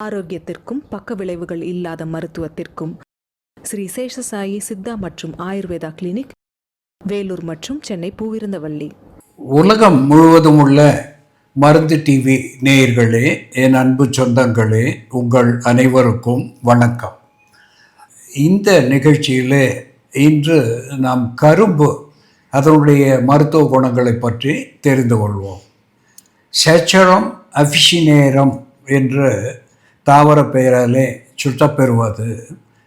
ஆரோக்கியத்திற்கும் பக்க விளைவுகள் இல்லாத மருத்துவத்திற்கும் ஸ்ரீ சேஷசாயி சித்தா மற்றும் ஆயுர்வேதா கிளினிக் வேலூர் மற்றும் சென்னை பூவிருந்தவல்லி. உலகம் முழுவதும் உள்ள மருந்து டிவி நேயர்களே என் அன்பு சொந்தங்களே உங்கள் அனைவருக்கும் வணக்கம். இந்த நிகழ்ச்சியிலே இன்று நாம் கரும்பு அதனுடைய மருத்துவ குணங்களை பற்றி தெரிந்து கொள்வோம். சேச்சரம் அபிஷினேரம் என்று தாவர பெயராலே சுட்டப்பெறுவது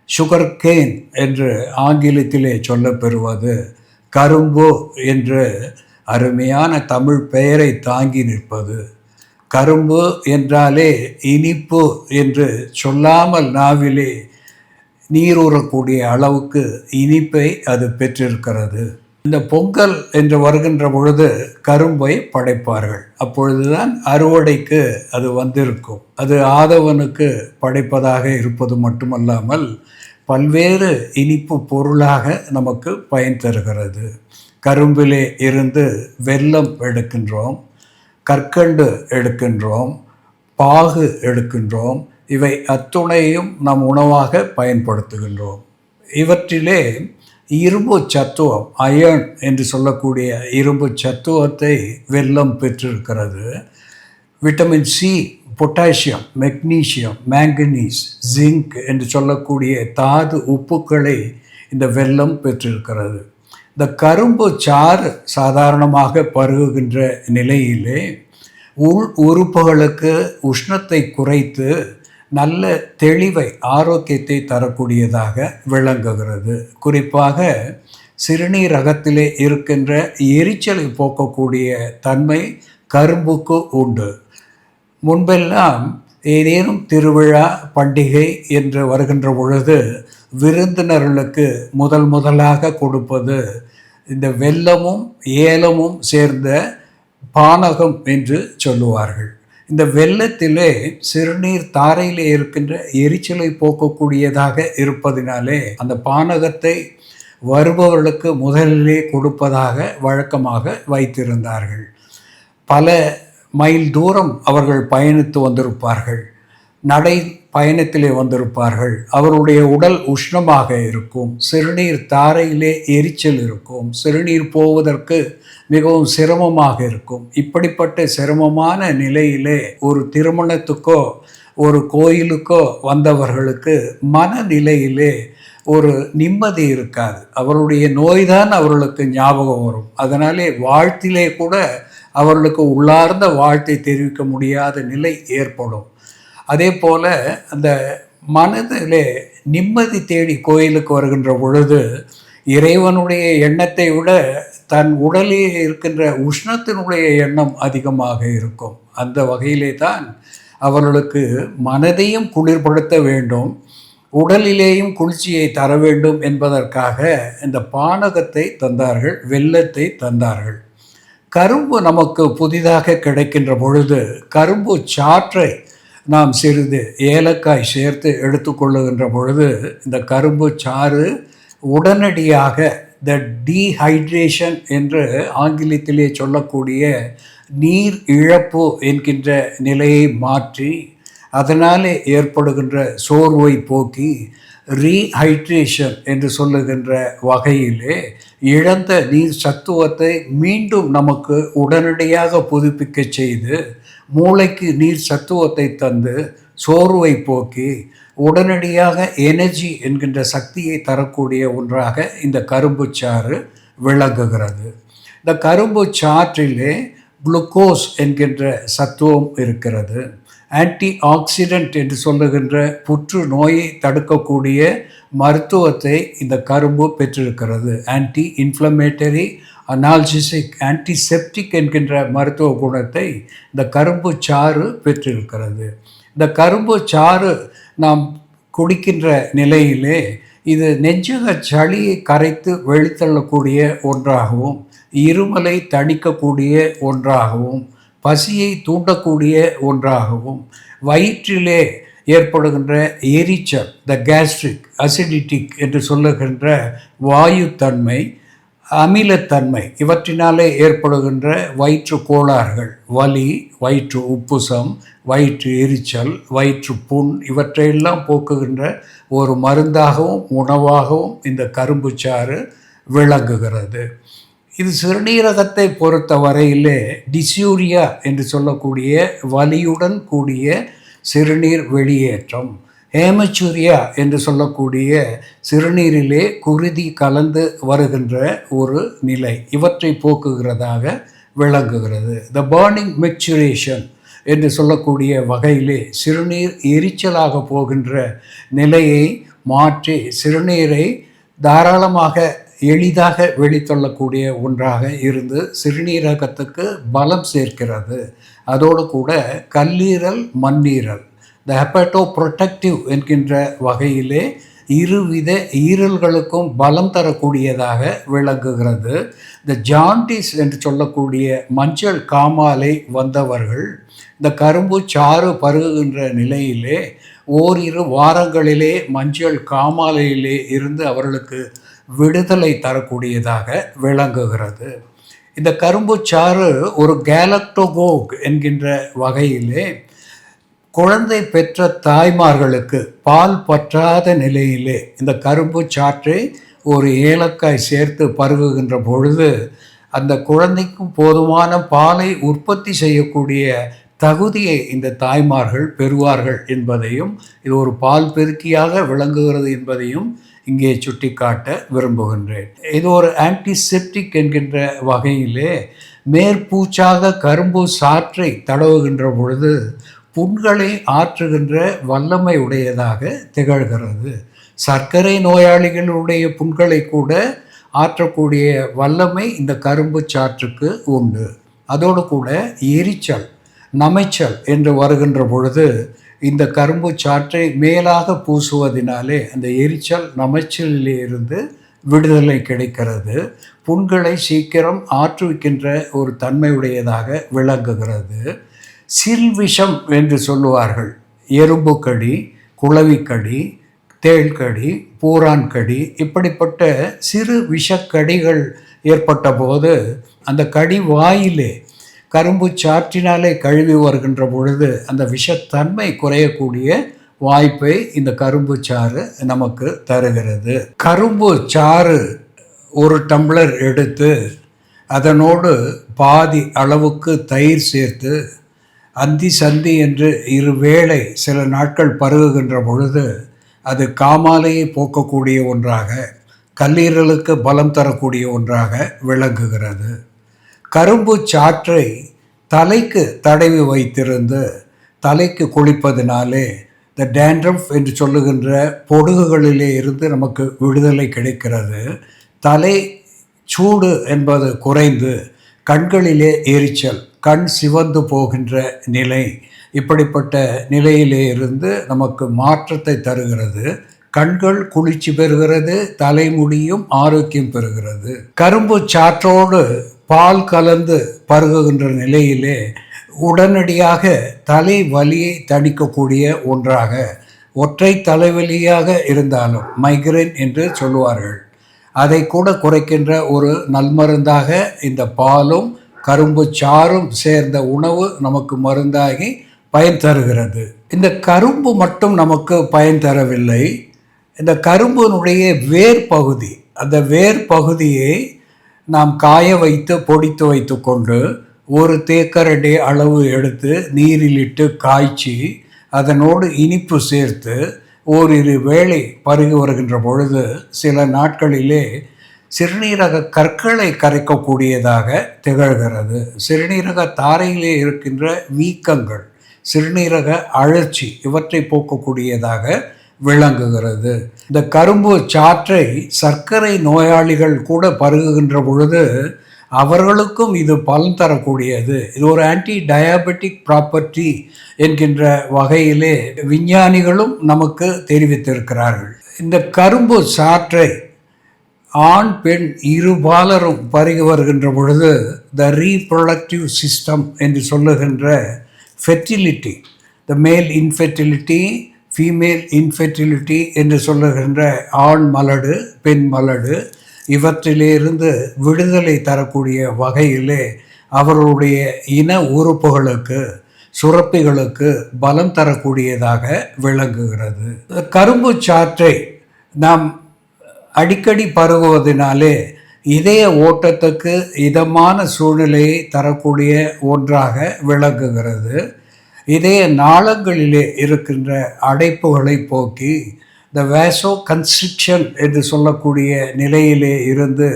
சுகர் கேன் என்று ஆங்கிலத்திலே சொல்லப்பெறுவது கரும்பு என்று அருமையான தமிழ் பெயரை தாங்கி நிற்பது. கரும்பு என்றாலே இனிப்பு என்று சொல்லாமல் நாவிலே நீரூறக்கூடிய அளவுக்கு இனிப்பை அது பெற்றிருக்கிறது. இந்த பொங்கல் என்று வருகின்ற பொழுது கரும்பை படைப்பார்கள். அப்பொழுதுதான் அறுவடைக்கு அது வந்திருக்கும். அது ஆதவனுக்கு படைப்பதாக இருப்பது மட்டுமல்லாமல் பல்வேறு இனிப்பு பொருளாக நமக்கு பயன் தருகிறது. கரும்பிலே இருந்து வெல்லம் எடுக்கின்றோம் கற்கண்டு எடுக்கின்றோம் பாகு எடுக்கின்றோம் இவை அத்துணையும் நம் உணவாக பயன்படுத்துகின்றோம். இவற்றிலே இரும்பு சத்துவம் அயர்ன் என்று சொல்லக்கூடிய இரும்பு சத்துவத்தை வெல்லம் பெற்றிருக்கிறது. Vitamin C potassium magnesium manganese zinc என்று சொல்லக்கூடிய தாது உப்புக்களை இந்த வெல்லம் பெற்றிருக்கிறது. இந்த கரும்பு சாறு சாதாரணமாக பருகுகின்ற நிலையிலே உள் உறுப்புகளுக்கு உஷ்ணத்தை குறைத்து நல்ல தெளிவை ஆரோக்கியத்தை தரக்கூடியதாக விளங்குகிறது. குறிப்பாக சிறுநீரகத்திலே இருக்கின்ற எரிச்சலை போக்கக்கூடிய தன்மை கரும்புக்கு உண்டு. முன்பெல்லாம் ஏதேனும் திருவிழா பண்டிகை என்று வருகின்ற பொழுது விருந்தினர்களுக்கு முதல் முதலாக கொடுப்பது இந்த வெல்லமும் ஏலமும் சேர்ந்த பானகம் என்று சொல்லுவார்கள். இந்த வெள்ளத்திலே சிறுநீர் தாரையிலே இருக்கின்ற எரிச்சலை போக்கக்கூடியதாக இருப்பதினாலே அந்த பானகத்தை வருபவர்களுக்கு முதலிலே கொடுப்பதாக வழக்கமாக வைத்திருந்தார்கள். பல மைல் தூரம் அவர்கள் பயணித்து வந்திருப்பார்கள். நடை பயணத்திலே வந்திருப்பார்கள். அவருடைய உடல் உஷ்ணமாக இருக்கும். சிறுநீர் தாரையிலே எரிச்சல் இருக்கும். சிறுநீர் போவதற்கு மிகவும் சிரமமாக இருக்கும். இப்படிப்பட்ட சிரமமான நிலையிலே ஒரு திருமணத்துக்கோ ஒரு கோயிலுக்கோ வந்தவர்களுக்கு மனநிலையிலே ஒரு நிம்மதி இருக்காது. அவருடைய நோய்தான் அவர்களுக்கு ஞாபகம் வரும். அதனாலே வாழ்த்திலே கூட அவர்களுக்கு உள்ளார்ந்த வாழ்த்தை தெரிவிக்க முடியாத நிலை ஏற்படும். அதே போல் அந்த மனதிலே நிம்மதி தேடி கோயிலுக்கு வருகின்ற பொழுது இறைவனுடைய எண்ணத்தை விட தன் உடலில் இருக்கின்ற உஷ்ணத்தினுடைய எண்ணம் அதிகமாக இருக்கும். அந்த வகையிலே தான் அவர்களுக்கு மனதையும் குளிர்படுத்த வேண்டும் உடலிலேயும் குளிர்ச்சியை தர வேண்டும் என்பதற்காக இந்த பானகத்தை தந்தார்கள் வெள்ளத்தை தந்தார்கள். கரும்பு நமக்கு புதிதாக கிடைக்கின்ற பொழுது கரும்பு சாற்றை நாம் சிறிது ஏலக்காய் சேர்த்து எடுத்துக்கொள்ளுகின்ற பொழுது இந்த கரும்பு சாறு உடனடியாக த டீஹைட்ரேஷன் என்று ஆங்கிலத்திலே சொல்லக்கூடிய நீர் இழப்பு என்கின்ற நிலையை மாற்றி அதனாலே ஏற்படுகின்ற சோர்வை போக்கி ரீஹைட்ரேஷன் என்று சொல்லுகின்ற வகையிலே இழந்த நீர் சத்துவத்தை மீண்டும் நமக்கு உடனடியாக புதுப்பிக்க செய்து மூளைக்கு நீர் சத்துவத்தை தந்து சோர்வை போக்கி உடனடியாக எனர்ஜி என்கின்ற சக்தியை தரக்கூடிய ஒன்றாக இந்த கரும்பு சாறு விளங்குகிறது. இந்த கரும்பு சாற்றிலே குளுக்கோஸ் என்கின்ற சத்துவம் இருக்கிறது. ஆன்டி ஆக்சிடென்ட் என்று சொல்லுகின்ற புற்றுநோயை தடுக்கக்கூடிய மருத்துவத்தை இந்த கரும்பு பெற்றிருக்கிறது. ஆன்டி இன்ஃப்ளமேட்டரி அனால்ஜிசிக் ஆன்டிசெப்டிக் என்கின்ற மருத்துவ குணத்தை இந்த கரும்பு சாறு பெற்றிருக்கிறது. இந்த கரும்பு சாறு நாம் குடிக்கின்ற நிலையிலே இது நெஞ்சக சளியை கரைத்து வெளித்தள்ளக்கூடிய ஒன்றாகவும் இருமலை தணிக்கக்கூடிய ஒன்றாகவும் பசியை தூண்டக்கூடிய ஒன்றாகவும் வயிற்றிலே ஏற்படுகின்ற எரிச்சல் த கேஸ்ட்ரிக் அசிடிட்டிக் என்று சொல்லுகின்ற வாயு தன்மை அமிலத்தன்மை இவற்றினாலே ஏற்படுகின்ற வயிற்று கோளாறுகள் வலி வயிற்று உப்புசம் வயிற்று எரிச்சல் வயிற்று புண் இவற்றையெல்லாம் போக்குகின்ற ஒரு மருந்தாகவும் உணவாகவும் இந்த கரும்புச்சாறு விளங்குகிறது. இது சிறுநீரகத்தை பொறுத்த வரையிலே டிசியூரியா என்று சொல்லக்கூடிய வலியுடன் கூடிய சிறுநீர் வெளியேற்றம். ஹேமச்சூரியா என்று சொல்லக்கூடிய சிறுநீரிலே குருதி கலந்து வருகின்ற ஒரு நிலை. இவற்றை போக்குகிறதாக விளங்குகிறது. த பேர்னிங் மெச்சுரேஷன் என்று சொல்லக்கூடிய வகையிலே சிறுநீர் எரிச்சலாக போகின்ற நிலையை மாற்றி சிறுநீரை தாராளமாக எளிதாக வெளித்தள்ளக்கூடிய ஒன்றாக இருந்து சிறுநீரகத்துக்கு பலம் சேர்க்கிறது. அதோடு கூட கல்லீரல் மண்ணீரல் த ஹெப்பட்டோ ப்ரொட்டக்டிவ் என்கின்ற வகையிலே இருவித ஈரல்களுக்கும் பலம் தரக்கூடியதாக விளங்குகிறது. இந்த ஜாண்டிஸ் என்று சொல்லக்கூடிய மஞ்சள் காமாலை வந்தவர்கள் இந்த கரும்பு சாறு பருகுகின்ற நிலையிலே ஓரிரு வாரங்களிலே மஞ்சள் காமாலையிலே இருந்து அவர்களுக்கு விடுதலை தரக்கூடியதாக விளங்குகிறது. இந்த கரும்பு சாறு ஒரு கேலக்டோகோக் என்கின்ற வகையிலே குழந்தை பெற்ற தாய்மார்களுக்கு பால் பற்றாத நிலையிலே இந்த கரும்பு சாற்றை ஒரு ஏலக்காய் சேர்த்து பருகுகின்ற பொழுது அந்த குழந்தைக்கும் போதுமான பாலை உற்பத்தி செய்யக்கூடிய தகுதியை இந்த தாய்மார்கள் பெறுவார்கள் என்பதையும் இது ஒரு பால் பெருக்கியாக விளங்குகிறது என்பதையும் இங்கே சுட்டிக்காட்ட விரும்புகின்றேன். இது ஒரு ஆன்டிசெப்டிக் என்கின்ற வகையிலே மேற்பூச்சாக கரும்பு சாற்றை தடவுகின்ற பொழுது புண்களை ஆற்றுகின்ற வல்லமை உடையதாக திகழ்கிறது. சர்க்கரை நோயாளிகளுடைய புண்களை கூட ஆற்றக்கூடிய வல்லமை இந்த கரும்பு சாற்றுக்கு உண்டு. அதோடு கூட எரிச்சல் நமைச்சல் என்று வருகின்ற பொழுது இந்த கரும்பு சாற்றை மேலாக பூசுவதினாலே அந்த எரிச்சல் நமைச்சலிலிருந்து விடுதலை கிடைக்கிறது. புண்களை சீக்கிரம் ஆற்றுவிக்கின்ற ஒரு தன்மையுடையதாக விளங்குகிறது. சில்விஷம் என்று சொல்லுவார்கள். எறும்புக்கடி குளவிக்கடி தேள்கடி பூரான்கடி இப்படிப்பட்ட சிறு விஷக்கடிகள் ஏற்பட்ட போது அந்த கடி வாயிலே கரும்பு சாற்றினாலே கழுவி வருகின்ற பொழுது அந்த விஷத்தன்மை குறையக்கூடிய வாய்ப்பை இந்த கரும்பு சாறு நமக்கு தருகிறது. கரும்பு சாறு ஒரு டம்ளர் எடுத்து அதனோடு பாதி அளவுக்கு தயிர் சேர்த்து அந்தி சந்தி என்று இரு வேளை சில நாட்கள் பருகுகின்ற பொழுது அது காமாலையை போக்கக்கூடிய ஒன்றாக கல்லீரலுக்கு பலம் தரக்கூடிய ஒன்றாக விளங்குகிறது. கரும்பு சாற்றை தலைக்கு தடவி வைத்திருந்து தலைக்கு குளிப்பதினாலே இந்த டேண்ட்ரஃப் என்று சொல்லுகின்ற பொடுகுகளிலே இருந்து நமக்கு விடுதலை கிடைக்கிறது. தலை சூடு என்பது குறைந்து கண்களிலே எரிச்சல் கண் சிவந்து போகின்ற நிலை இப்படிப்பட்ட நிலையிலே இருந்து நமக்கு மாற்றத்தை தருகிறது. கண்கள் குளிர்ச்சி பெறுகிறது தலைமுடியும் ஆரோக்கியம் பெறுகிறது. கரும்பு சாற்றோடு பால் கலந்து பருகுகின்ற நிலையிலே உடனடியாக தலை வலியை தணிக்கக்கூடிய ஒன்றாக ஒற்றை தலைவலியாக இருந்தாலும் மைக்ரைன் என்று சொல்லுவார்கள். அதை கூட குறைக்கின்ற ஒரு நல்மருந்தாக இந்த பாலும் கரும்பு சாறும் சேர்ந்த உணவு நமக்கு மருந்தாகி பயன் தருகிறது. இந்த கரும்பு மட்டும் நமக்கு பயன் தரவில்லை. இந்த கரும்பினுடைய வேர் பகுதி அந்த வேர் பகுதியை நாம் காய வைத்து பொடித்து வைத்துக்கொண்டு ஒரு தேக்கரடி அளவு எடுத்து நீரிலிட்டு காய்ச்சி அதனோடு இனிப்பு சேர்த்து ஓரிரு வேளை பருகி வருகின்ற பொழுது சில நாட்களிலே சிறுநீரக கற்களை கரைக்கக்கூடியதாக திகழ்கிறது. சிறுநீரக தாரையிலே இருக்கின்ற வீக்கங்கள் சிறுநீரக அழற்சி இவற்றை போக்கக்கூடியதாக விளங்குகிறது. இந்த கரும்பு சாற்றை சர்க்கரை நோயாளிகள் கூட பருகுகின்ற பொழுது அவர்களுக்கும் இது பலன் தரக்கூடியது. இது ஒரு ஆன்டி டயாபெட்டிக் ப்ராப்பர்ட்டி என்கின்ற வகையிலே விஞ்ஞானிகளும் நமக்கு தெரிவித்திருக்கிறார்கள். இந்த கரும்பு சாற்றை ஆண் பெண் இருபாலரும் பருகி வருகின்ற பொழுது த ரீப்ரொடக்டிவ் சிஸ்டம் என்று சொல்லுகின்ற ஃபெர்டிலிட்டி த மேல் இன்ஃபெர்டிலிட்டி ஃபீமேல் இன்ஃபெர்டிலிட்டி என்று சொல்லுகின்ற ஆண் மலடு பெண் மலடு இவற்றிலிருந்து விடுதலை தரக்கூடிய வகையிலே அவர்களுடைய இன உறுப்புகளுக்கு சுரப்பிகளுக்கு பலம் தரக்கூடியதாக விளங்குகிறது. கரும்பு சாற்றை நாம் அடிக்கடி பருகுவதனாலே இதய ஓட்டத்துக்கு இதமான சூழ்நிலையை தரக்கூடிய ஒன்றாக விளங்குகிறது. இதய நாளங்களிலே இருக்கின்ற அடைப்புகளை போக்கி இந்த வேசோ கன்ஸ்ட்ரிக்ஷன் என்று சொல்லக்கூடிய நிலையிலே இருந்து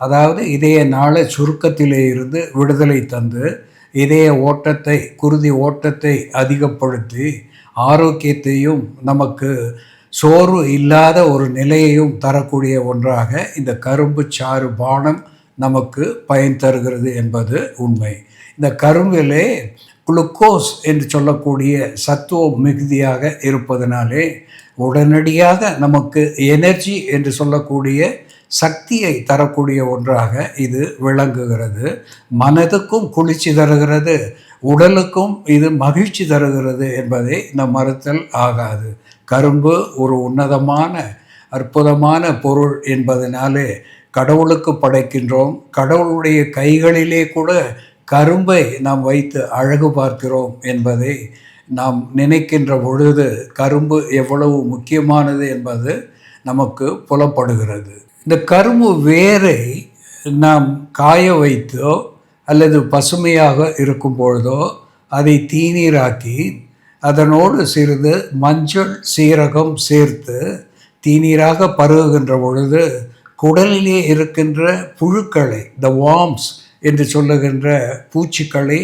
அதாவது இதய நாள சுருக்கத்திலே இருந்து விடுதலை தந்து இதய ஓட்டத்தை குருதி ஓட்டத்தை அதிகப்படுத்தி ஆரோக்கியத்தையும் நமக்கு சோர்வு இல்லாத ஒரு நிலையையும் தரக்கூடிய ஒன்றாக இந்த கரும்பு சாறு பானம் நமக்கு பயன் தருகிறது என்பது உண்மை. இந்த கரும்பிலே குளுக்கோஸ் என்று சொல்லக்கூடிய சத்துவ மிகுதியாக இருப்பதனாலே உடனடியாக நமக்கு எனர்ஜி என்று சொல்லக்கூடிய சக்தியை தரக்கூடிய ஒன்றாக இது விளங்குகிறது. மனதுக்கும் குளிர்ச்சி தருகிறது. உடலுக்கும் இது மகிழ்ச்சி தருகிறது என்பதை நம் மறுத்தல் ஆகாது. கரும்பு ஒரு உன்னதமான அற்புதமான பொருள் என்பதனாலே கடவுளுக்கு படைக்கின்றோம். கடவுளுடைய கைகளிலே கூட கரும்பை நாம் வைத்து அழகு பார்க்கிறோம் என்பதை நாம் நினைக்கின்ற பொழுது கரும்பு எவ்வளவு முக்கியமானது என்பது நமக்கு புலப்படுகிறது. இந்த கரும்பு வேரை நாம் காய வைத்தோ அல்லது பசுமையாக இருக்கும் பொழுதோ அதை தீநீராக்கி அதனோடு சிறிது மஞ்சள் சீரகம் சேர்த்து தீநீராக பருகுகின்ற பொழுது குடலிலே இருக்கின்ற புழுக்களை த வார்ம்ஸ் என்று சொல்லுகின்ற பூச்சிக்களை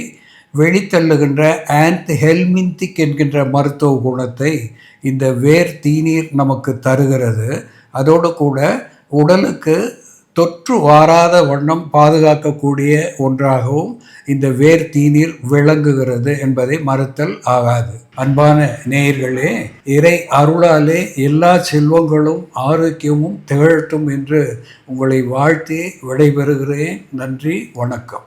வெளித்தள்ளுகின்ற ஆன்ட் ஹெல்மின்திக் என்கின்ற மருத்துவ குணத்தை இந்த வேர் தீநீர் நமக்கு தருகிறது. அதோடு கூட உடலுக்கு தொற்று வாராத வண்ணம் பாதுகாக்கக்கூடிய ஒன்றாகவும் இந்த வேர் தீநீர் விளங்குகிறது என்பதை மறுத்தல் ஆகாது. அன்பான நேயர்களே இறை அருளாலே எல்லா செல்வங்களும் ஆரோக்கியமும் திகழட்டும் என்று உங்களை வாழ்த்தி விடைபெறுகிறேன். நன்றி வணக்கம்.